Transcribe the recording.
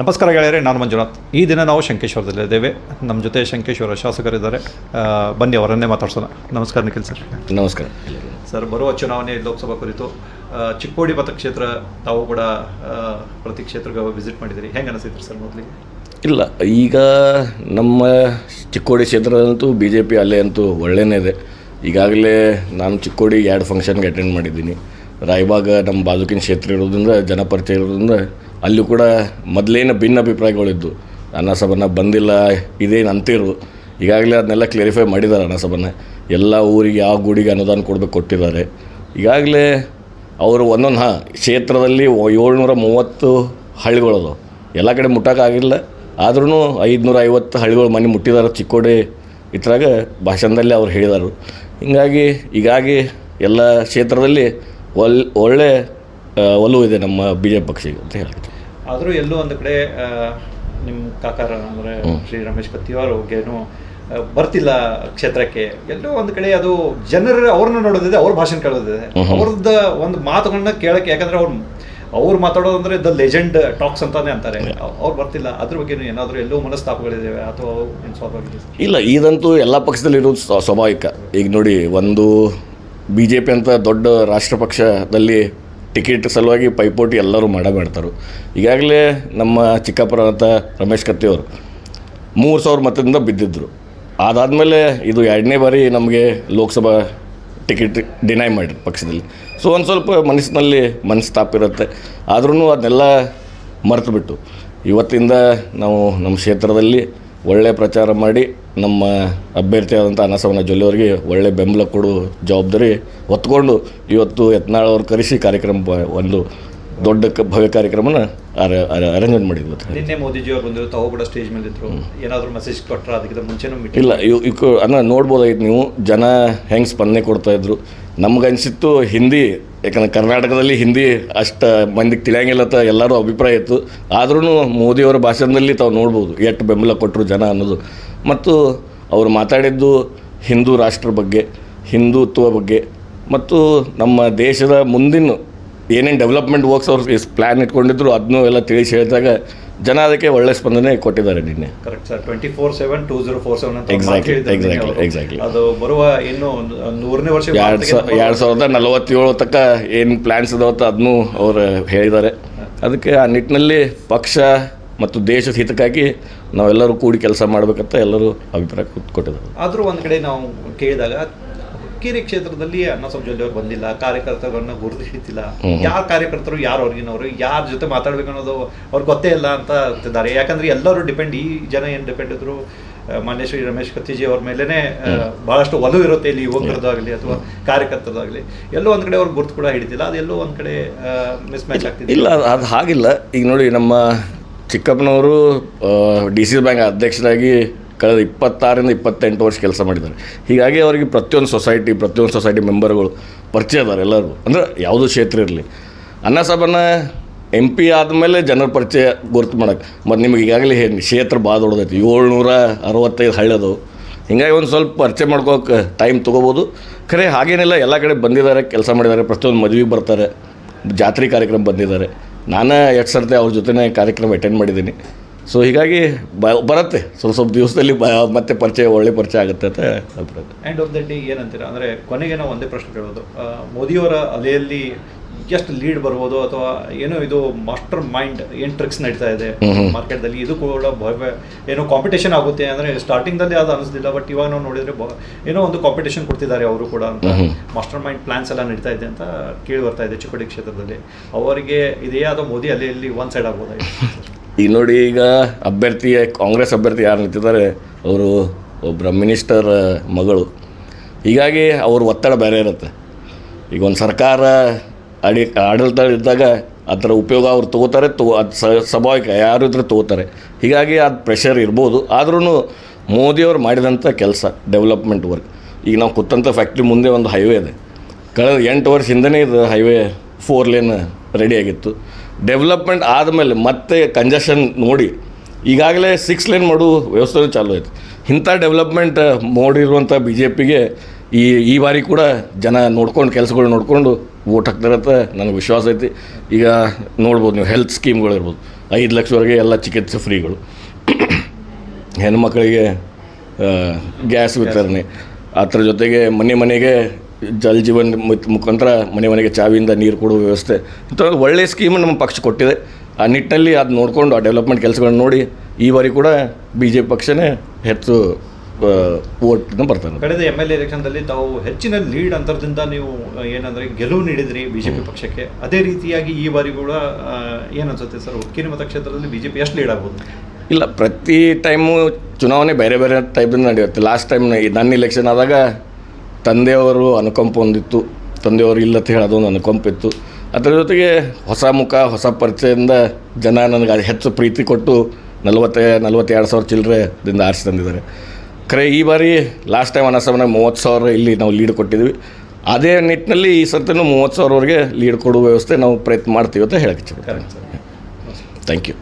ನಮಸ್ಕಾರ ಗೆಳೆಯರೆ ನಾನು ಮಂಜುನಾಥ್. ಈ ದಿನ ನಾವು ಶಂಕೇಶ್ವರದಲ್ಲಿದ್ದೇವೆ ನಮ್ಮ ಜೊತೆ ಶಂಕೇಶ್ವರ ಶಾಸಕರಿದ್ದಾರೆ. ಬನ್ನಿ ಅವರನ್ನೇ ಮಾತಾಡ್ಸೋಣ. ನಮಸ್ಕಾರ ನಿಖಿಲ್ ಸರ್. ನಮಸ್ಕಾರ. ಸರ್ ಬರುವ ಚುನಾವಣೆ ಲೋಕಸಭಾ ಕುರಿತು ಚಿಕ್ಕೋಡಿ ಮತಕ್ಷೇತ್ರ ತಾವು ಕೂಡ ಪ್ರತಿ ಕ್ಷೇತ್ರಕ್ಕೆ ವಿಸಿಟ್ ಮಾಡಿದ್ದೀರಿ ಹೆಂಗೆ ಅನಿಸಿದ್ರಿ ಸರ್ ಮೊದಲಿಗೆ? ಇಲ್ಲ ಈಗ ನಮ್ಮ ಚಿಕ್ಕೋಡಿ ಕ್ಷೇತ್ರದಂತೂ ಬಿ ಜೆ ಪಿ ಅಲ್ಲೇ ಅಂತೂ ಒಳ್ಳೆಯೇ ಇದೆ. ಈಗಾಗಲೇ ನಾನು ಚಿಕ್ಕೋಡಿ ಎರಡು ಫಂಕ್ಷನ್ಗೆ ಅಟೆಂಡ್ ಮಾಡಿದ್ದೀನಿ. ರಾಯಬಾಗ ನಮ್ಮ ಬಾಜುಕಿನ ಕ್ಷೇತ್ರ ಇರೋದ್ರಿಂದ ಜನಪರಿಚಯ ಇರೋದ್ರಿಂದ ಅಲ್ಲಿ ಕೂಡ ಮೊದಲೇನು ಭಿನ್ನ ಅಭಿಪ್ರಾಯಗಳಿದ್ದು ಅನ್ನಸಭನ ಬಂದಿಲ್ಲ, ಇದೇನು ಅಂತಿರು. ಈಗಾಗಲೇ ಅದನ್ನೆಲ್ಲ ಕ್ಲಿಯರಿಫೈ ಮಾಡಿದ್ದಾರೆ ಅನ್ನಸಭನ ಎಲ್ಲ ಊರಿಗೆ ಯಾವ ಗುಡಿಗೆ ಅನುದಾನ ಕೊಡಬೇಕು ಕೊಟ್ಟಿದ್ದಾರೆ. ಈಗಾಗಲೇ ಅವರು ಒಂದೊಂದು, ಹಾಂ, ಕ್ಷೇತ್ರದಲ್ಲಿ ಏಳ್ನೂರ ಮೂವತ್ತು ಹಳ್ಳಿಗಳದು. ಎಲ್ಲ ಕಡೆ ಮುಟ್ಟೋಕ್ಕಾಗಿಲ್ಲ ಆದ್ರೂ ಐದುನೂರ ಐವತ್ತು ಹಳ್ಳಿಗಳು ಮನೆ ಮುಟ್ಟಿದ್ದಾರೆ ಚಿಕ್ಕೋಡಿ ಇದ್ರಾಗ ಭಾಷಣದಲ್ಲಿ ಅವ್ರು ಹೇಳಿದರು. ಹೀಗಾಗಿ ಹೀಗಾಗಿ ಎಲ್ಲ ಕ್ಷೇತ್ರದಲ್ಲಿ ಒಲ್, ಒಳ್ಳೆ ಒಲವು ಇದೆ ನಮ್ಮ ಬಿ ಜೆ ಪಿ ಪಕ್ಷಕ್ಕೆ ಅಂತ ಹೇಳ್ತೀನಿ ಆದರೂ ಎಲ್ಲೋ ಒಂದು ಕಡೆ ನಿಮ್ಮ ಕಾಕಾರ ಅಂದರೆ ಶ್ರೀ ರಮೇಶ್ ಕತ್ತಿಯವರು ಏನು ಬರ್ತಿಲ್ಲ ಕ್ಷೇತ್ರಕ್ಕೆ. ಎಲ್ಲೋ ಒಂದು ಕಡೆ ಅದು ಜನರ ಅವ್ರನ್ನ ನೋಡೋದಿದೆ ಅವ್ರ ಭಾಷಣ ಕೇಳೋದಿದೆ. ಅವ್ರದ್ದು ಒಂದು ಮಾತುಗಳನ್ನ ಕೇಳಕ್ಕೆ ಯಾಕಂದ್ರೆ ಅವ್ರು ಅವ್ರು ಮಾತಾಡೋದಂದ್ರೆ ದ ಲೆಜೆಂಡ್ ಟಾಕ್ಸ್ ಅಂತಾನೆ ಅಂತಾರೆ. ಅವ್ರು ಬರ್ತಿಲ್ಲ. ಅದ್ರ ಬಗ್ಗೆ ಏನಾದರೂ ಎಲ್ಲೋ ಮನಸ್ತಾಪಗಳಿದ್ದಾವೆ ಅಥವಾ ಸರ್? ಇಲ್ಲ ಇದಂತೂ ಎಲ್ಲ ಪಕ್ಷದಲ್ಲಿ ಇರೋದು ಸ್ವ- ಸ್ವಾಭಾವಿಕ. ಈಗ ನೋಡಿ ಒಂದು ಬಿ ಜೆ ಪಿ ಅಂತ ದೊಡ್ಡ ರಾಷ್ಟ್ರ ಪಕ್ಷದಲ್ಲಿ ಟಿಕೆಟ್ ಸಲುವಾಗಿ ಪೈಪೋಟಿ ಎಲ್ಲರೂ ಮಾಡೇ ಮಾಡ್ತಾರೆ ಈಗಾಗಲೇ ನಮ್ಮ ಚಿಕ್ಕಪ್ಪರ ಅಂತ ರಮೇಶ್ ಕತ್ತಿಯವರು ಮೂರು ಸಾವಿರ ಮತದಿಂದ ಬಿದ್ದಿದ್ದರು ಅದಾದಮೇಲೆ ಇದು ಎರಡನೇ ಬಾರಿ ನಮಗೆ ಲೋಕಸಭಾ ಟಿಕೆಟ್ ಡಿನೈ ಮಾಡಿ ಪಕ್ಷದಲ್ಲಿ. ಸೊ ಒಂದು ಸ್ವಲ್ಪ ಮನಸ್ಸಿನಲ್ಲಿ ಮನಸ್ತಾಪ ಇರುತ್ತೆ. ಆದ್ರೂ ಅದನ್ನೆಲ್ಲ ಮರೆತು ಬಿಟ್ಟು ಇವತ್ತಿಂದ ನಾವು ನಮ್ಮ ಕ್ಷೇತ್ರದಲ್ಲಿ ಒಳ್ಳೆ ಪ್ರಚಾರ ಮಾಡಿ ನಮ್ಮ ಅಭ್ಯರ್ಥಿಯಾದಂಥ ಅನಸವನ ಜೊಲ್ಲೆಯವರಿಗೆ ಒಳ್ಳೆ ಬೆಂಬಲ ಕೊಡೋ ಜವಾಬ್ದಾರಿ ಹೊತ್ಕೊಂಡು ಇವತ್ತು ಯತ್ನಾಳ್ ಅವ್ರು ಕರೆಸಿ ಕಾರ್ಯಕ್ರಮ ಒಂದು ದೊಡ್ಡ ಭವ್ಯ ಕಾರ್ಯಕ್ರಮನ ಅರೇಂಜ್ಮೆಂಟ್ ಮಾಡಿದ್ವಿ ಮತ್ತೆ ನಿನ್ನೆ ಮೋದಿಜಿ ಅವ್ರು ಬಂದರು ತಾವು ಕೂಡ ಸ್ಟೇಜ್ ಮೇಲೆ ಇದ್ರು. ಏನಾದರೂ ಮೆಸೇಜ್ ಕೊಟ್ಟರೆ ಅದಕ್ಕಿಂತ ಮುಂಚೆನೂ ಇಲ್ಲ ಇವ್ ಅನ್ನ ನೋಡ್ಬೋದಾಗಿತ್ತು ನೀವು. ಜನ ಹೆಂಗೆ ಸ್ಪಂದನೆ ಕೊಡ್ತಾ ಇದ್ರು. ಅನಿಸಿತ್ತು ಹಿಂದಿ ಯಾಕಂದ್ರೆ ಕರ್ನಾಟಕದಲ್ಲಿ ಹಿಂದಿ ಅಷ್ಟು ಮಂದಿಗೆ ತಿಳಿಯಂಗಿಲ್ಲ ಅಂತ ಎಲ್ಲರೂ ಅಭಿಪ್ರಾಯ ಇತ್ತು. ಆದ್ರೂ ಮೋದಿಯವರ ಭಾಷಣದಲ್ಲಿ ತಾವು ನೋಡ್ಬೋದು ಎಷ್ಟು ಬೆಂಬಲ ಕೊಟ್ಟರು ಜನ ಅನ್ನೋದು. ಮತ್ತು ಅವರು ಮಾತಾಡಿದ್ದು ಹಿಂದೂ ರಾಷ್ಟ್ರ ಬಗ್ಗೆ ಹಿಂದುತ್ವ ಬಗ್ಗೆ. ಮತ್ತು ನಮ್ಮ ದೇಶದ ಮುಂದಿನ ಏನೇನು ಡೆವಲಪ್ಮೆಂಟ್ ವರ್ಕ್ಸ್ ಅವ್ರು ಪ್ಲ್ಯಾನ್ ಇಟ್ಕೊಂಡಿದ್ರು ಅದನ್ನೂ ಎಲ್ಲ ತಿಳಿಸಿ ಹೇಳಿದಾಗ ಜನ ಅದಕ್ಕೆ ಒಳ್ಳೆ ಸ್ಪಂದನೆ ಕೊಟ್ಟಿದ್ದಾರೆ ನಿನ್ನೆ. Correct sir twenty four seven two zero four seven ಅಂತ ಎಕ್ಸಾಕ್ಟ್ಲಿ ಎಕ್ಸಾಕ್ಟ್ಲಿ. ಅದು ಬರುವ ಇನ್ನು ನೂರನೇ ವರ್ಷ ಎರಡು ಸಾವಿರ ಎರಡು ಸಾವಿರದ ನಲವತ್ತೇಳು ತಕ್ಕ ಏನು ಪ್ಲ್ಯಾನ್ಸ್ ಇದಾವತ್ತ ಅದನ್ನು ಅವರು ಹೇಳಿದ್ದಾರೆ. ಅದಕ್ಕೆ ಆ ನಿಟ್ಟಿನಲ್ಲಿ ಪಕ್ಷ ಮತ್ತು ದೇಶದ ಹಿತಕ್ಕಾಗಿ ನಾವೆಲ್ಲರೂ ಕೂಡಿ ಕೆಲಸ ಮಾಡಬೇಕಂತ ಎಲ್ಲರೂ ಅಭಿಪ್ರಾಯ ಕೊಟ್- ಕೊಟ್ಟಿದ್ದಾರೆ. ಆದರೂ ಒಂದು ಕಡೆ ನಾವು ಕೇಳಿದಾಗ ಹುಕ್ಕೇರಿ ಕ್ಷೇತ್ರದಲ್ಲಿ ಅನ್ನಸಬ್ ಜೊಲ್ಲೆ ಅವರು ಬಂದಿಲ್ಲ ಕಾರ್ಯಕರ್ತರನ್ನ ಗುರುತಿಸಿಲ್ಲ ಯಾರ ಕಾರ್ಯಕರ್ತರು ಯಾರು ಹೊರಗಿನವರು ಯಾರ ಜೊತೆ ಮಾತಾಡ್ಬೇಕು ಅನ್ನೋದು ಅವ್ರಿಗೆ ಗೊತ್ತೇ ಇಲ್ಲ ಅಂತ ಅಂತಿದ್ದಾರೆ ಯಾಕಂದ್ರೆ ಎಲ್ಲರೂ ಡಿಪೆಂಡ್ ಈ ಜನ ಏನು ಡಿಪೆಂಡ್ ಇದ್ರು ಮಾನ್ಯ ಶ್ರೀ ರಮೇಶ್ ಕತ್ತಿಜಿ ಅವ್ರ ಮೇಲೇನೆ ಬಹಳಷ್ಟು ಒಲವು ಇರುತ್ತೆ ಇಲ್ಲಿ ಯುವಕರದಾಗಲಿ ಅಥವಾ ಕಾರ್ಯಕರ್ತರದಾಗಲಿ ಎಲ್ಲೋ ಒಂದ್ ಕಡೆ ಅವ್ರಿಗೆ ಗುರ್ತು ಕೂಡ ಹಿಡಿದಿಲ್ಲ. ಅದೆಲ್ಲೋ ಒಂದ್ ಕಡೆ ಮಿಸ್ ಮ್ಯಾಚ್ ಆಗ್ತಿದೆ. ಇಲ್ಲ ಅದು ಹಾಗಿಲ್ಲ. ಈಗ ನೋಡಿ ನಮ್ಮ ಚಿಕ್ಕಪ್ಪನವರು ಡಿ ಸಿ ಬ್ಯಾಂಕ್ ಅಧ್ಯಕ್ಷರಾಗಿ ಕಳೆದ ಇಪ್ಪತ್ತಾರರಿಂದ ಇಪ್ಪತ್ತೆಂಟು ವರ್ಷ ಕೆಲಸ ಮಾಡಿದ್ದಾರೆ. ಹೀಗಾಗಿ ಅವರಿಗೆ ಪ್ರತಿಯೊಂದು ಸೊಸೈಟಿ ಪ್ರತಿಯೊಂದು ಸೊಸೈಟಿ ಮೆಂಬರ್ಗಳು ಪರಿಚಯ ಅದಾರೆ ಎಲ್ಲರೂ ಅಂದರೆ ಯಾವುದೋ ಕ್ಷೇತ್ರ ಇರಲಿ. ಅನ್ನಸಭನ ಎಂ ಪಿ ಆದಮೇಲೆ ಜನರ ಪರಿಚಯ ಗುರುತು ಮಾಡೋಕ್ಕೆ. ಮತ್ತು ನಿಮಗೆ ಈಗಾಗಲೇ ಹೇಳಿ ಕ್ಷೇತ್ರ ಭಾಳ ದೊಡ್ಡದೈತಿ. ಏಳ್ನೂರ ಅರವತ್ತೈದು ಹಳ್ಳದು. ಹಿಂಗಾಗಿ ಒಂದು ಸ್ವಲ್ಪ ಪರಿಚಯ ಮಾಡ್ಕೋಕೆ ಟೈಮ್ ತೊಗೋಬೋದು. ಖರೆ ಹಾಗೇನಿಲ್ಲ, ಎಲ್ಲ ಕಡೆ ಬಂದಿದ್ದಾರೆ, ಕೆಲಸ ಮಾಡಿದ್ದಾರೆ, ಪ್ರತಿಯೊಂದು ಮದುವೆಗೆ ಬರ್ತಾರೆ. ಜಾತ್ರೆ ಕಾರ್ಯಕ್ರಮ ಬಂದಿದ್ದಾರೆ. ನಾನು ಎಷ್ಟು ಸರ್ತಿ ಅವ್ರ ಜೊತೆನೇ ಕಾರ್ಯಕ್ರಮ ಅಟೆಂಡ್ ಮಾಡಿದ್ದೀನಿ. ಸೊ ಹೀಗಾಗಿ ಬ ಬರುತ್ತೆ. ಸ್ವಲ್ಪ ಸ್ವಲ್ಪ ದಿವಸದಲ್ಲಿ ಬ ಮತ್ತೆ ಪರಿಚಯ ಒಳ್ಳೆ ಪರಿಚಯ ಆಗುತ್ತೆ ಅಂತ ಅಭಿಪ್ರಾಯ. ಎಂಡ್ ಆಫ್ ದ ಡೇ ಏನಂತೀರಾ? ಅಂದರೆ ಕೊನೆಗೆ ನಾವು ಒಂದೇ ಪ್ರಶ್ನೆ ಕೇಳೋದು. ಮೋದಿಯವರ ಅಲೆಯಲ್ಲಿ ಎಷ್ಟು ಲೀಡ್ ಬರ್ಬೋದು ಅಥವಾ ಏನೋ ಇದು ಮಾಸ್ಟರ್ ಮೈಂಡ್ ಏನು ಟ್ರಿಕ್ಸ್ ನಡೀತಾ ಇದೆ ಮಾರ್ಕೆಟ್ದಲ್ಲಿ? ಇದು ಕೂಡ ಏನೋ ಕಾಂಪಿಟೇಷನ್ ಆಗುತ್ತೆ ಅಂದರೆ ಸ್ಟಾರ್ಟಿಂಗ್ದಲ್ಲಿ ಅದು ಅನಿಸ್ಲಿಲ್ಲ ಬಟ್ ಇವಾಗ ನಾವು ನೋಡಿದ್ರೆ ಬ- ಏನೋ ಒಂದು ಕಾಂಪಿಟೇಷನ್ ಕೊಡ್ತಿದ್ದಾರೆ ಅವರು ಕೂಡ ಅಂತ. ಮಾಸ್ಟರ್ ಮೈಂಡ್ ಪ್ಲಾನ್ಸ್ ಎಲ್ಲ ನಡೀತಾ ಇದೆ ಅಂತ ಕೇಳಿ ಬರ್ತಾ ಇದೆ ಚಿಕ್ಕೋಡಿ ಕ್ಷೇತ್ರದಲ್ಲಿ. ಅವರಿಗೆ ಇದೇ ಅಥವಾ ಮೋದಿ ಅಲೆಯಲ್ಲಿ ಒನ್ ಸೈಡ್ ಆಗ್ಬೋದಾಗಿತ್ತು ಈಗ ನೋಡಿ, ಈಗ ಅಭ್ಯರ್ಥಿ, ಕಾಂಗ್ರೆಸ್ ಅಭ್ಯರ್ಥಿ ಯಾರು ನಿಂತಿದ್ದಾರೆ? ಅವರು ಒಬ್ಬರ ಮಿನಿಸ್ಟರ್ ಮಗಳು. ಹೀಗಾಗಿ ಅವ್ರ ಒತ್ತಡ ಬೇರೆ ಇರುತ್ತೆ. ಈಗ ಒಂದು ಸರ್ಕಾರ ಅಡಿ ಆಡಳಿತ ಇದ್ದಾಗ ಅದರ ಉಪಯೋಗ ಅವ್ರು ತೊಗೋತಾರೆ ತಗೋ ಅದು ಸ್ವಾಭಾವಿಕ ಯಾರು ಇದ್ರೆ ತೊಗೋತಾರೆ. ಹೀಗಾಗಿ ಅದು ಪ್ರೆಷರ್ ಇರ್ಬೋದು. ಆದ್ರೂ ಮೋದಿಯವರು ಮಾಡಿದಂಥ ಕೆಲಸ ಡೆವಲಪ್ಮೆಂಟ್ ವರ್ಕ್ ಈಗ ನಾವು ಕೂತಂಥ ಫ್ಯಾಕ್ಟ್ರಿ ಮುಂದೆ ಒಂದು ಹೈವೇ ಇದೆ. ಕಳೆದ ಎಂಟು ವರ್ಷ ಹಿಂದೆನೇ ಇದು ಹೈವೇ ಫೋರ್ ಲೇನ್ ರೆಡಿಯಾಗಿತ್ತು ಡೆವಲಪ್ಮೆಂಟ್ ಆದಮೇಲೆ ಮತ್ತೆ ಕಂಜೆಷನ್ ನೋಡಿ, ಈಗಾಗಲೇ ಸಿಕ್ಸ್ ಲೇನ್ ಮಾಡೋ ವ್ಯವಸ್ಥೆ ಚಾಲೂ ಆಯಿತು. ಇಂಥ ಡೆವಲಪ್ಮೆಂಟ್ ಮಾಡಿರುವಂಥ ಬಿ ಜೆ ಪಿಗೆ ಈ ಈ ಬಾರಿ ಕೂಡ ಜನ ನೋಡ್ಕೊಂಡು, ಕೆಲಸಗಳು ನೋಡಿಕೊಂಡು ವೋಟ್ ಹಾಕ್ತಾರೆ ಅಂತ ನನಗೆ ವಿಶ್ವಾಸ ಐತಿ. ಈಗ ನೋಡ್ಬೋದು ನೀವು ಹೆಲ್ತ್ ಸ್ಕೀಮ್ಗಳು ಇರ್ಬೋದು. ಐದು ಲಕ್ಷವರೆಗೆ ಎಲ್ಲ ಚಿಕಿತ್ಸೆ ಫ್ರೀಗಳು ಹೆಣ್ಮಕ್ಳಿಗೆ ಗ್ಯಾಸ್ ವಿತರಣೆ. ಅದರ ಜೊತೆಗೆ ಮನೆ ಮನೆಗೆ ಜಲ್ ಜೀವನ್ ಮುಖಾಂತರ ಮನೆ ಮನೆಗೆ ಚಾವಿಯಿಂದ ನೀರು ಕೊಡುವ ವ್ಯವಸ್ಥೆ. ಇಂಥ ಒಳ್ಳೆಯ ಸ್ಕೀಮ್ ನಮ್ಮ ಪಕ್ಷ ಕೊಟ್ಟಿದೆ. ಆ ನಿಟ್ಟಲ್ಲಿ ಅದು ನೋಡಿಕೊಂಡು ಆ ಡೆವಲಪ್ಮೆಂಟ್ ಕೆಲಸಗಳನ್ನು ನೋಡಿ ಈ ಬಾರಿ ಕೂಡ ಬಿ ಜೆ ಪಿ ಪಕ್ಷನೇ ಹೆಚ್ಚು ಓಟ್ನ ಬರ್ತಾರೆ ಕಳೆದ ಎಂ ಎಲ್ ಎಲೆಕ್ಷನ್ದಲ್ಲಿ ತಾವು ಹೆಚ್ಚಿನ ಲೀಡ್ ಅಂತರದಿಂದ ನೀವು ಏನಂದರೆ ಗೆಲುವು ನೀಡಿದ್ರಿ ಬಿ ಜೆ ಪಿ ಪಕ್ಷಕ್ಕೆ. ಅದೇ ರೀತಿಯಾಗಿ ಈ ಬಾರಿ ಕೂಡ ಏನನ್ಸುತ್ತೆ ಸರ್? ಉಕ್ಕಿನ ಸರ್ ಬಿ ಮತಕ್ಷೇತ್ರದಲ್ಲಿ ಪಿ ಎಷ್ಟು ಲೀಡ್ ಆಗ್ಬೋದು? ಇಲ್ಲ ಪ್ರತಿ ಟೈಮು ಚುನಾವಣೆ ಬೇರೆ ಬೇರೆ ಟೈಪಿಂದ ನಡೆಯುತ್ತೆ. ಲಾಸ್ಟ್ ಟೈಮ್ ನನ್ನ ಇಲೆಕ್ಷನ್ ಆದಾಗ ತಂದೆಯವರು ಅನುಕಂಪ ಹೊಂದಿತ್ತು. ತಂದೆಯವರು ಇಲ್ಲ ಅಂತ ಹೇಳಿ ಅದೊಂದು ಅನುಕಂಪ ಇತ್ತು. ಅದರ ಜೊತೆಗೆ ಹೊಸ ಮುಖ ಹೊಸ ಪರಿಚಯದಿಂದ ಜನ ನನಗೆ ಅದು ಹೆಚ್ಚು ಪ್ರೀತಿ ಕೊಟ್ಟು ನಲವತ್ತೇ ನಲವತ್ತೆರಡು ಸಾವಿರ ಚಿಲ್ಲರೆದಿಂದ ಆರಿಸಿ ತಂದಿದ್ದಾರೆ. ಖರೆ ಈ ಬಾರಿ ಲಾಸ್ಟ್ ಟೈಮ್ ಅನಸಮನ ಮೂವತ್ತು ಸಾವಿರ ಇಲ್ಲಿ ನಾವು ಲೀಡ್ ಕೊಟ್ಟಿದ್ವಿ ಅದೇ ನಿಟ್ಟಿನಲ್ಲಿ ಈ ಸರ್ತಿನೂ ಮೂವತ್ತು ಸಾವಿರವರೆಗೆ ಲೀಡ್ ಕೊಡುವ ವ್ಯವಸ್ಥೆ ನಾವು ಪ್ರಯತ್ನ ಮಾಡ್ತೀವಿ ಅಂತ ಹೇಳಕ್ಕೆ ಥ್ಯಾಂಕ್ ಯು